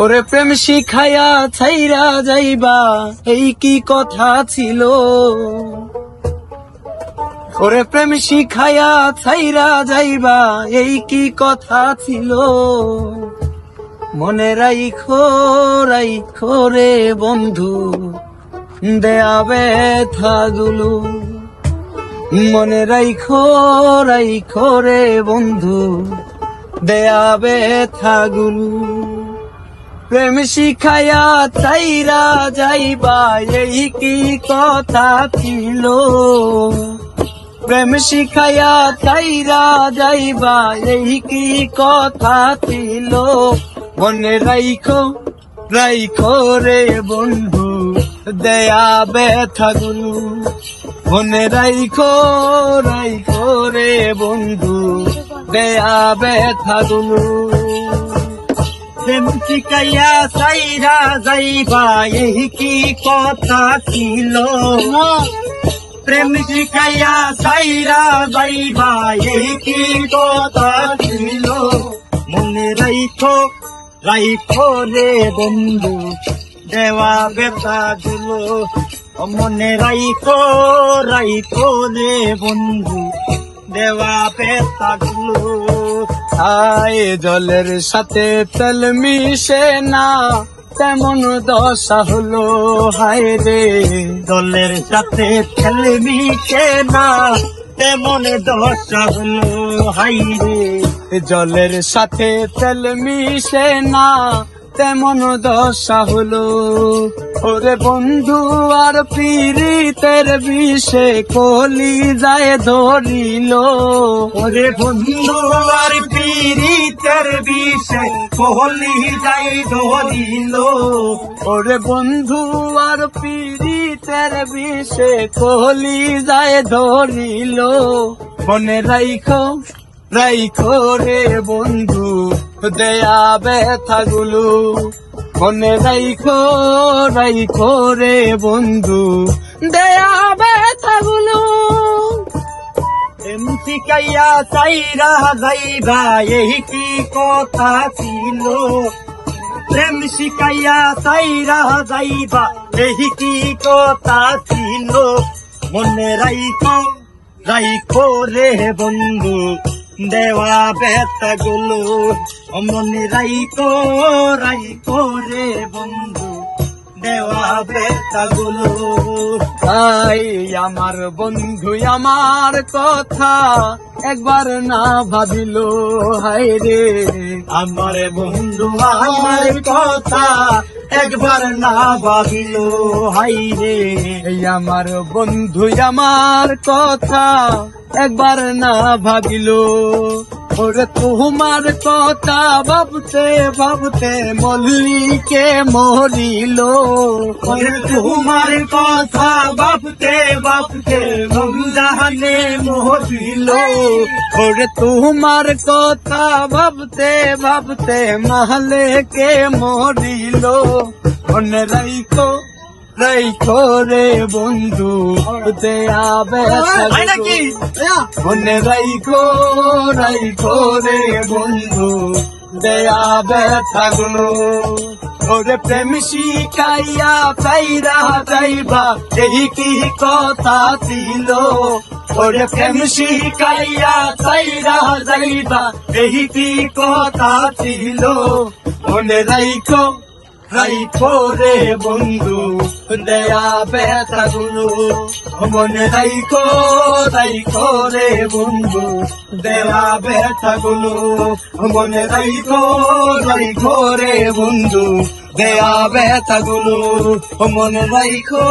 ওরে প্রেম শিখাইয়া ছাইরা যাইবা, এই কি কথা ছিল? ওরে প্রেম শিখাইয়া ছাইরা যাইবা, এই কি কথা ছিল? মনে রাইখো রাইখো রে বন্ধু, দেয়া ব্যথাগুলো মনে রাইখো রাইখো রে বন্ধু, দেয়া ব্যথাগুলো প্রেম শিখাইয়া চাইরা যাইবা, এই কি কথা ছিল? প্রেম শিখাইয়া চাইরা যাইবা, এই কি কথা ছিল? মনে রাইখো রাইখো রে বন্ধু, দেয়া ব্যথাগুলো মনে রাইখো রাইখো রে বন্ধু, দেয়া ব্যথাগুলো প্রেম শিখাইয়া সাইরা যাইবা এই কি কথা ছিল? প্রেম শিখাইয়া সাইরা যাইবা এই কি কথা ছিল? মনে রাইখো রাইখো রে বন্ধু, দেওয়া বেতা দিল। মনে রাইখো রাইখো রে বন্ধু, দেওয়া বেতা দিল। আয় জলের সাথে তেল মিশে না, তেমন দশা হলো, হায় রে। জলের সাথে তেল মিশে না, তেমন দশা হলো হাই রে। জলের সাথে তেল মিশে না তেমন দশা হলো। ওরে বন্ধু আর পীড়িতের বিষে কলি যায় ধরিল। ওরে বন্ধু আর পীড়িতের বিষে কলি যায় ধরিল। ওরে বন্ধু আর পীড়িতের বিষে কলি যায় ধরিল। মনে রাইখো রাইখো রে বন্ধু। দেয়া ব্যথাগুলো মনে রাইখো রাইখো রে বন্ধু। দেয়া ব্যথাগুলো এমতি কাইয়া চাইরা যাইবা, এই কি কথা ছিল? প্রেম শিখাইয়া চাইরা যাইবা, এই কি কথা ছিল? মনে রাইখো রাইখো রে বন্ধু। দেওয়া বেতা গুলো অমনি রাইকো রাইকো রে বন্ধু। দেওয়া বেতা গুলো তাই আমার বন্ধু, আমার কথা একবার না ভাবিল, হায় রে। আমার বন্ধু, আমার কথা একবার না ভাবিল হাই রে। আমার বন্ধু, আমার কথা একবার না ভাবিল। ওরে তোমার কথা ভাবতে ভাবতে মল্লিকে মরিল। ওরে তোমার কথা ভাবতে ভাবতে রমজানে মরিল। ওরে তোমার কথা ভাবতে ভাবতে মহলে কে মরিল? মনে রাইখো রে বন্ধু দেয়া মনে রাইখো রাইখো রে বন্ধু দেয়া ব্যথা গুলো। ওরে প্রেম শিখাইয়া চাইরা যাইবা এই কি কথা ছিল? ওরে প্রেম শিখাইয়া চাইরা যাইবা এই কি কথা ছিল? মনে রাইখো রাইখো রে বন্ধু, দেয়া ব্যথা গুলো। মনে রাইখো রাইখো রে বন্ধু, দেয়া ব্যথা গুলো। মনে রাইখো রাইখো রে বন্ধু, দেয়া ব্যথা গুলো। মনে রাইখো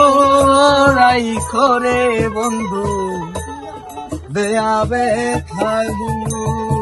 রাইখো রে বন্ধু, দেয়া ব্যথা গুলো।